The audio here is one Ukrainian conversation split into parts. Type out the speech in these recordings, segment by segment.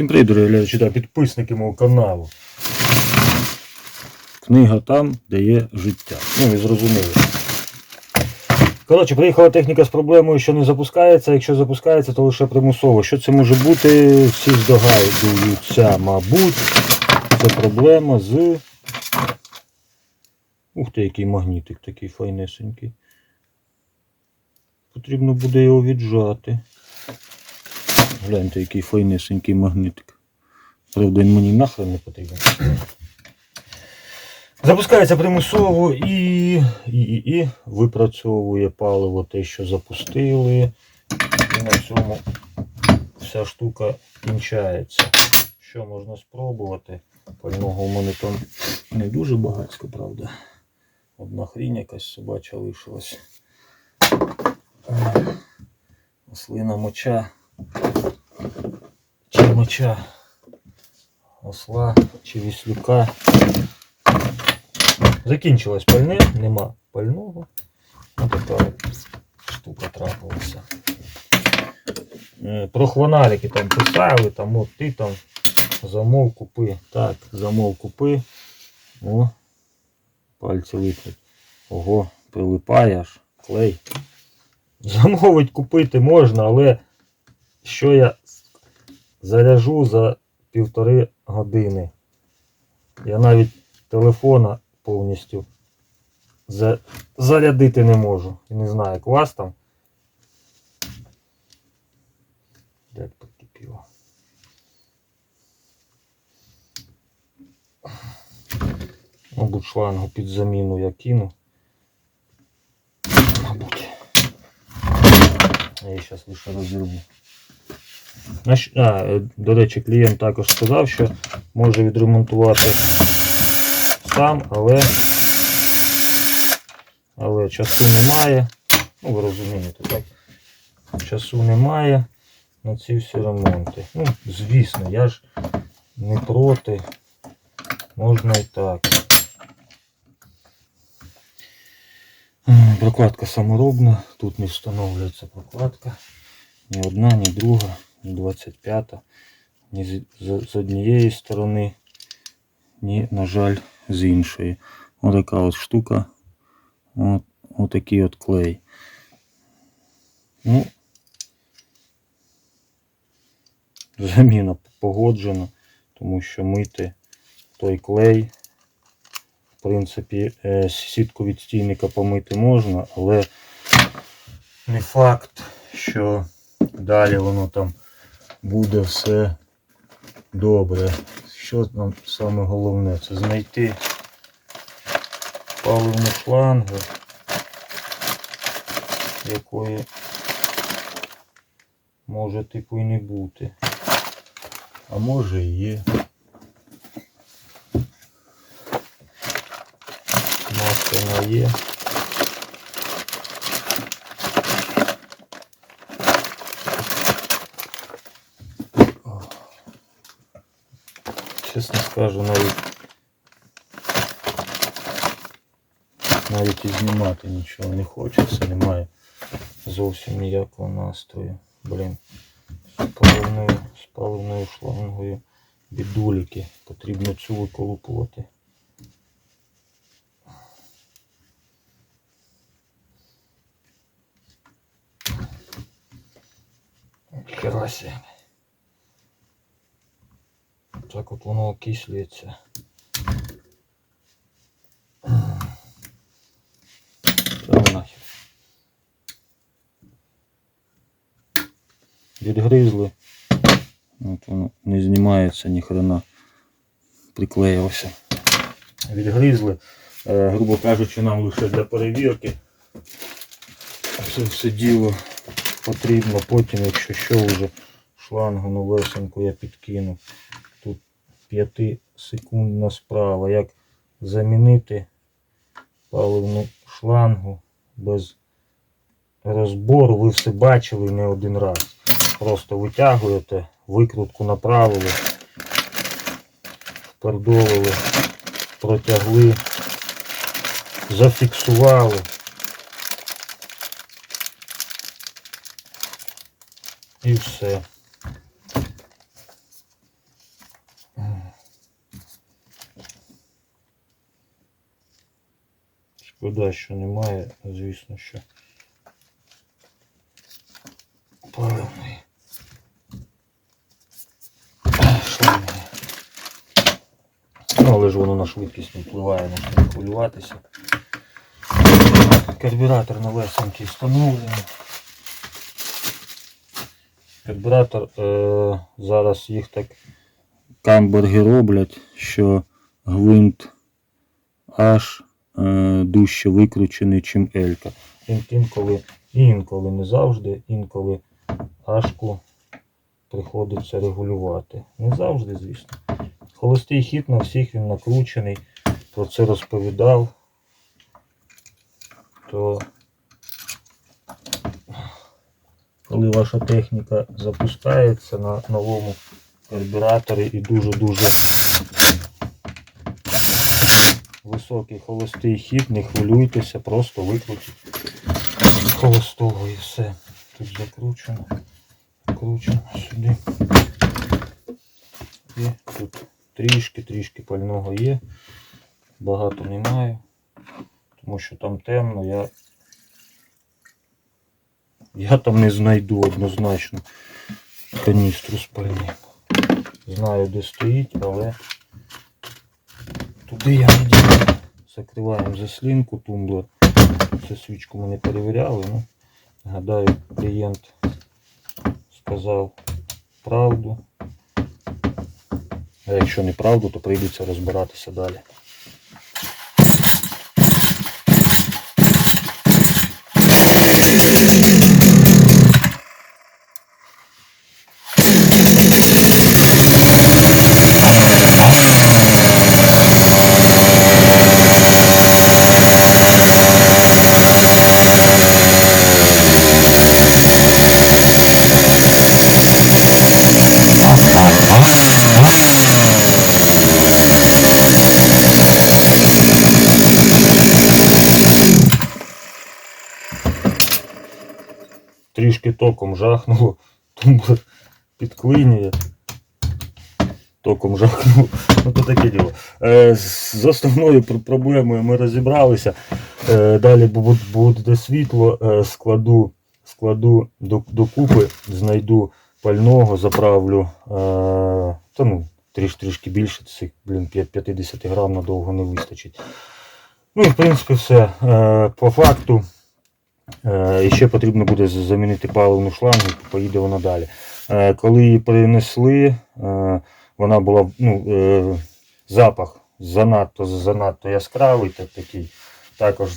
Всім привіт, дорогі глядачі та підписники мого каналу. Книга там, де є життя. Ну, ви зрозуміли. Коротше, приїхала техніка з проблемою, що не запускається. Якщо запускається, то лише примусово. Що це може бути? Всі здогадуються, мабуть. Це проблема з. Ух ти, який магнітик такий файнесенький. Потрібно буде його віджати. Гляньте, який файнесенький магнитик. Правда, він мені нахрен не потрібен. Запускається примусово і, і, і, і випрацьовує паливо те, що запустили. І на цьому вся штука кінчається. Що можна спробувати? Пального у мене там не дуже багатсько, правда. Одна хрінь якась собача лишилась. Ослина моча. Чи моча осла чи віслюка. Закінчилось пальне, нема пального. Ось така штука трапилася. Е, Про хвоналики там писали, там от ти там замов купи. Так, замов купи. О, пальці липнуть. Ого, прилипає аж клей. Замовить купити можна, але що я заряжу за півтори години. Я навіть телефона повністю за... зарядити не можу. Не знаю, як у вас там. Як прикипіло. Мабуть, шлангу під заміну я кину. Мабуть. Я її зараз лише розірву. А, до речі, клієнт також сказав, що може відремонтувати сам, але, але часу немає. Ну, ви розумієте, так? Часу немає на ці всі ремонти. Ну, звісно, я ж не проти. Можна і так. Прокладка саморобна, тут не встановлюється прокладка. Ні одна, ні друга, ні 25, ні з, однієї сторони, ні, на жаль, з іншої. Ось така от штука. От, отакий от клей. Ну, заміна погоджена, тому що мити той клей. В принципі, е, сітку від стійника помити можна, але не факт, що далі воно там буде все добре. Що нам саме головне? Це знайти паливну шлангу, якої може типу і не бути. А може і є. Масляна є. Скажу, навіть навіть і знімати нічого не хочеться, немає зовсім ніякого настрою. Блін, з паливною, з паливною шлангою бідуліки. Потрібно цю виколупувати. Хера себе. Так от воно окислюється. Та нахер. Відгризли. От воно не знімається ні хрена. Приклеївся. Відгризли. Е, грубо кажучи, нам лише для перевірки. Це все діло потрібно потім, якщо що вже шлангу новесеньку я підкину. Тут 5 секундна справа. Як замінити паливну шлангу без розбору, ви все бачили не один раз. Просто витягуєте, викрутку направили, впердолили, протягли, зафіксували. І все. Шкода, що немає, звісно, що. Паливний. Ну, але ж воно на швидкість не впливає, можна хвилюватися. Карбюратор новесенький встановлений. Карбюратор е, зараз їх так камберги роблять, що гвинт аж дужче викручений, чим Елька. Ін- Інколи, інколи не завжди, інколи ашку приходиться регулювати. Не завжди, звісно. Холостий хід на всіх він накручений. Про це розповідав. То коли ваша техніка запускається на новому карбюраторі і дуже-дуже високий холостий хід, не хвилюйтеся, просто виключіть холостого і все. Тут закручено, кручено сюди. І тут трішки-трішки пального є. Багато немає, тому що там темно, я, я там не знайду однозначно каністру з пальним. Знаю, де стоїть, але туди я не дію. Закриваємо заслінку, тумблер. Цю свічку ми не перевіряли, ну, гадаю, клієнт сказав правду. А якщо не правду, то прийдеться розбиратися далі. Трішки током жахнуло, тумблер підклинює. Током жахнуло. Ну то таке діло. Е, з основною проблемою ми розібралися. Е, далі буде світло, е, складу, складу докупи, знайду пального, заправлю. Е, та ну, тріш, трішки більше, цих блін, 50 грам надовго не вистачить. Ну і в принципі все. Е, по факту. Е, І ще потрібно буде замінити паливну шлангу, поїде вона далі. Е, Коли її принесли, е, вона була ну, запах занадто занадто яскравий, так, такий. Також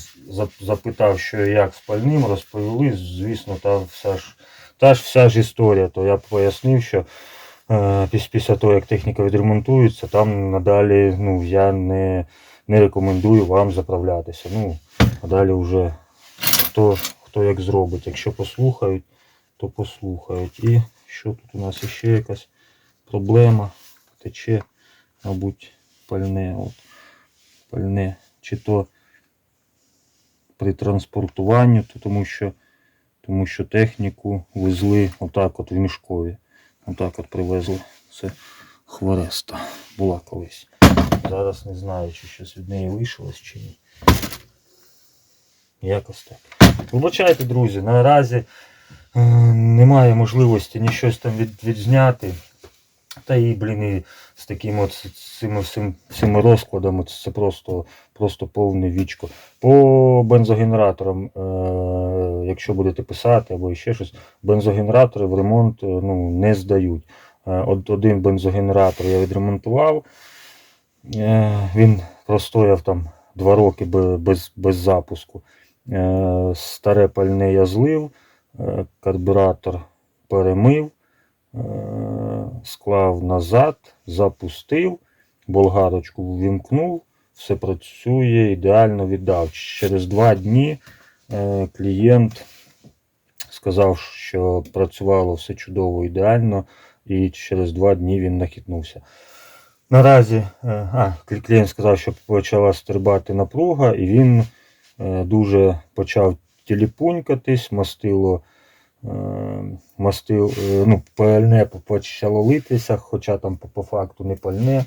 запитав, що як з пальним, розповіли. Звісно, та вся ж, та ж вся ж історія. То я пояснив, що після того, як техніка відремонтується, там надалі ну, я не, не рекомендую вам заправлятися. Ну, а далі вже хто, хто як зробить. Якщо послухають, то послухають. І що тут у нас ще якась проблема? Тече, мабуть, пальне. От, пальне. Чи то при транспортуванні, то тому що, тому що техніку везли отак от в мішкові. Отак от привезли. Це хвореста була колись. Зараз не знаю, чи щось від неї лишилось чи ні. Якось так. Вибачайте, друзі, наразі е, немає можливості ні щось там від, відзняти. Та і, блін, і з таким от всім, всіми розкладами це просто, просто повне вічко. По бензогенераторам, е, якщо будете писати або ще щось, бензогенератори в ремонт е, ну, не здають. Е, от один бензогенератор я відремонтував. Е, він простояв там два роки без, без запуску. Е, Старе пальне я злив, е, карбюратор перемив, е, склав назад, запустив, болгарочку ввімкнув, все працює, ідеально віддав. Через два дні клієнт сказав, що працювало все чудово, ідеально, і через два дні він нахитнувся. Наразі а, клієнт сказав, що почала стрибати напруга, і він дуже почав тіліпунькатись, мастило, е, мастил, е, ну, пальне почало литися, хоча там по, факту не пальне.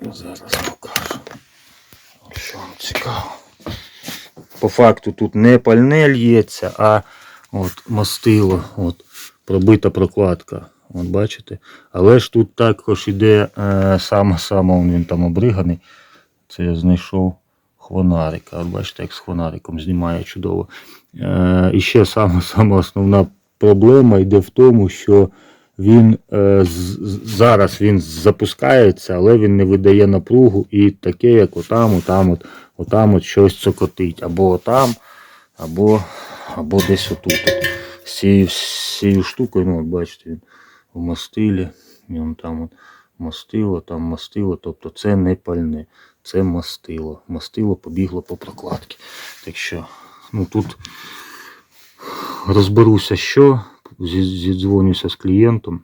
Зараз покажу. що вам цікаво. По факту тут не пальне лється, а от мастило, от пробита прокладка. От бачите? Але ж тут також іде е, саме саме він там обриганий. Це я знайшов хвонарика. Бачите, як з хвонариком знімає чудово. Е, і ще саме, саме основна проблема йде в тому, що він е, зараз він запускається, але він не видає напругу і таке, як отам, отам, от, отам от щось цокотить. Або отам, або, або десь отут. От. Цією, з цією штукою, ну, от бачите, він в мастилі, він там от мастило, там мастило, тобто це не пальне, це мастило. Мастило побігло по прокладці. Так що, ну тут розберуся, що, зідзвонюся з клієнтом,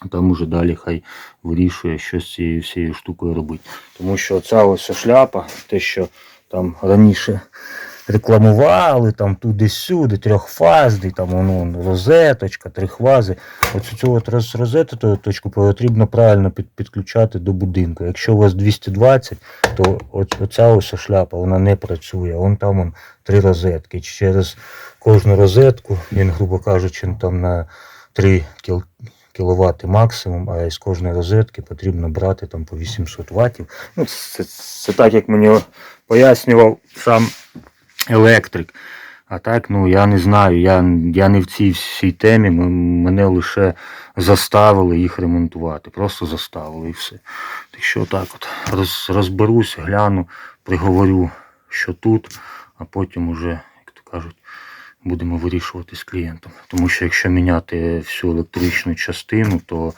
а там уже далі хай вирішує, що з цією всією штукою робити. Тому що ця ось шляпа, те, що там раніше рекламували, там туди-сюди, трьохфазний, там воно розеточка, трихфази. Оцю цю от роз, розеточку потрібно правильно під, підключати до будинку. Якщо у вас 220, то оця ось шляпа вона не працює. Вон там вон, три розетки. Через кожну розетку, він, грубо кажучи, там на 3 кіл, кіловати максимум, а з кожної розетки потрібно брати там по 800 ваттів. Ну, це, це так, як мені пояснював сам електрик. А так, ну я не знаю, я, я не в цій всій темі, мене лише заставили їх ремонтувати. Просто заставили і все. Так що так от роз, розберусь, гляну, приговорю, що тут, а потім уже, як то кажуть, будемо вирішувати з клієнтом. Тому що якщо міняти всю електричну частину, то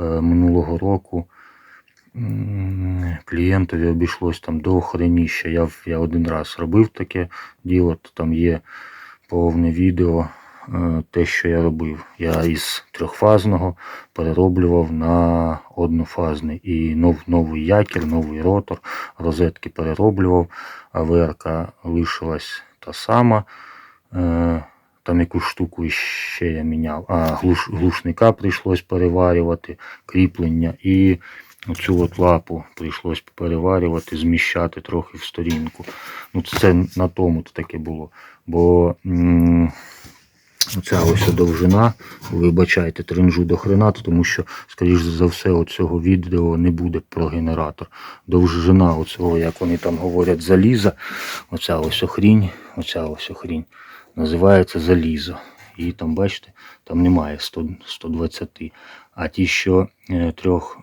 е, минулого року клієнтові обійшлось там до хреніща. Я, я один раз робив таке діло, то там є повне відео, е, те, що я робив. Я із трьохфазного перероблював на однофазний. І нов, новий якір, новий ротор, розетки перероблював, а ВРК лишилась та сама. Е, Там якусь штуку ще я міняв. А глуш, глушника прийшлось переварювати, кріплення і оцю от лапу прийшлось переварювати, зміщати трохи в сторінку. Ну, це на тому то таке було. Бо м, ця ось довжина, вибачайте, тринжу до хрена, тому що, скоріш за все, оцього відео не буде про генератор. Довжина оцього, як вони там говорять, заліза, оця ось охрінь, оця ось охрінь, називається залізо. І там, бачите, там немає 100, 120. А ті, що е, трьох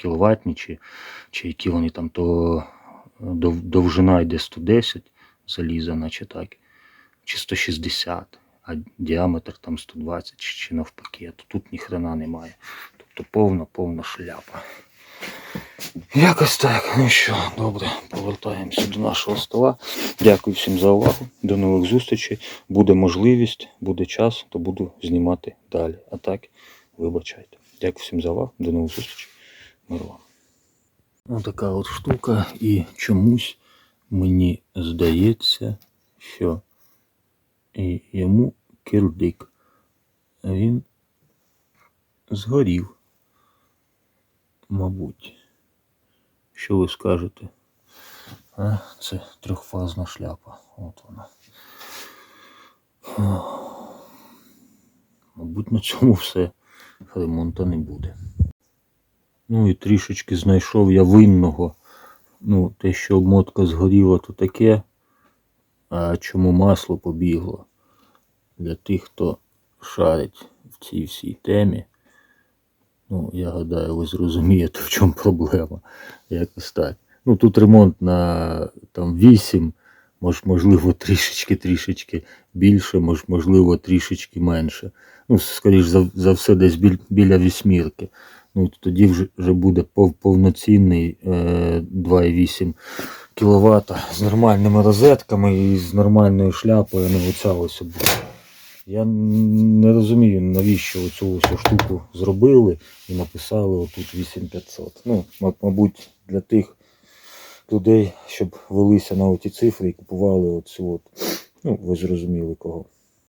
кіловатні, чи, чи які вони там, то е, довжина йде 110 заліза, наче так, чи 160, а діаметр там 120 чи, навпаки, а то тут ніхрена немає. Тобто повна, повна шляпа. Якось так. Ну що, добре, повертаємося до нашого стола. Дякую всім за увагу. До нових зустрічей. Буде можливість, буде час, то буду знімати далі. А так, вибачайте. Дякую всім за увагу. До нових зустрічей. Мир вам. Ось така от штука, і чомусь мені здається, що йому кирдик. Він згорів. Мабуть. Що ви скажете? А, це трьохфазна шляпа. От вона. Мабуть, на цьому все. Ремонту не буде. Ну і трішечки знайшов я винного. Ну, те, що обмотка згоріла, то таке. А чому масло побігло? Для тих, хто шарить в цій всій темі. Ну, я гадаю, ви зрозумієте, в чому проблема. Якось так. Ну, тут ремонт на там 8, мож, можливо, трішечки, трішечки більше, мож, можливо, трішечки менше. Ну, скоріш за, за все, десь біль, біля вісьмірки. Ну, і тоді вже, вже буде повноцінний е, 2,8 кВт з нормальними розетками і з нормальною шляпою, не оця ось буде. Я не розумію, навіщо цю ось штуку зробили і написали отут 8500. Ну, мабуть, для тих людей, щоб велися на оті цифри і купували оцю от. Ну, ви зрозуміли кого.